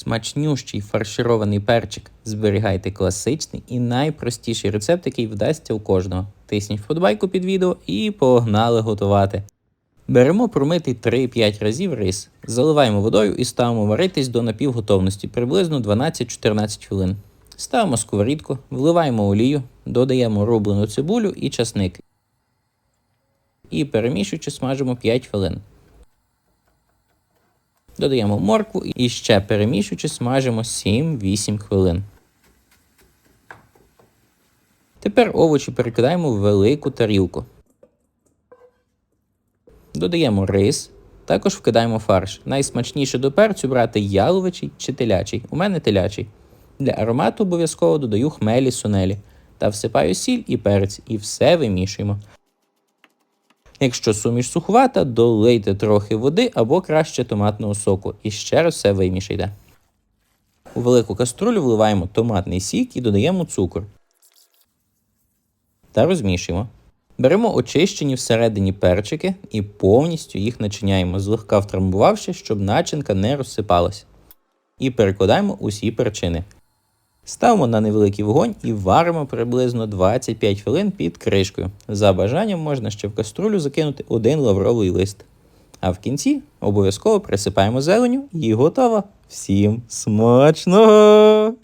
Смачнющий фарширований перчик. Зберігайте класичний і найпростіший рецепт, який вдасться у кожного. Тисніть вподобайку під відео і погнали готувати. Беремо промитий 3-5 разів рис, заливаємо водою і ставимо варитись до напівготовності приблизно 12-14 хвилин. Ставимо сковорідку, вливаємо олію, додаємо рублену цибулю і часник. І перемішуючи смажимо 5 хвилин. Додаємо моркву і ще перемішуючи смажимо 7-8 хвилин. Тепер овочі перекидаємо в велику тарілку. Додаємо рис, також вкидаємо фарш. Найсмачніше до перцю брати яловичий чи телячий. У мене телячий. Для аромату обов'язково додаю хмелі сунелі та всипаю сіль і перець і все вимішуємо. Якщо суміш суховата, долийте трохи води або краще томатного соку і ще раз все вимішайте. У велику каструлю вливаємо томатний сік і додаємо цукор. Та розмішуємо. Беремо очищені всередині перчики і повністю їх начиняємо, злегка втрамбувавши, щоб начинка не розсипалась. І перекладаємо усі перчини. Ставимо на невеликий вогонь і варимо приблизно 25 хвилин під кришкою. За бажанням можна ще в каструлю закинути один лавровий лист. А в кінці обов'язково присипаємо зеленю і готово. Всім смачного!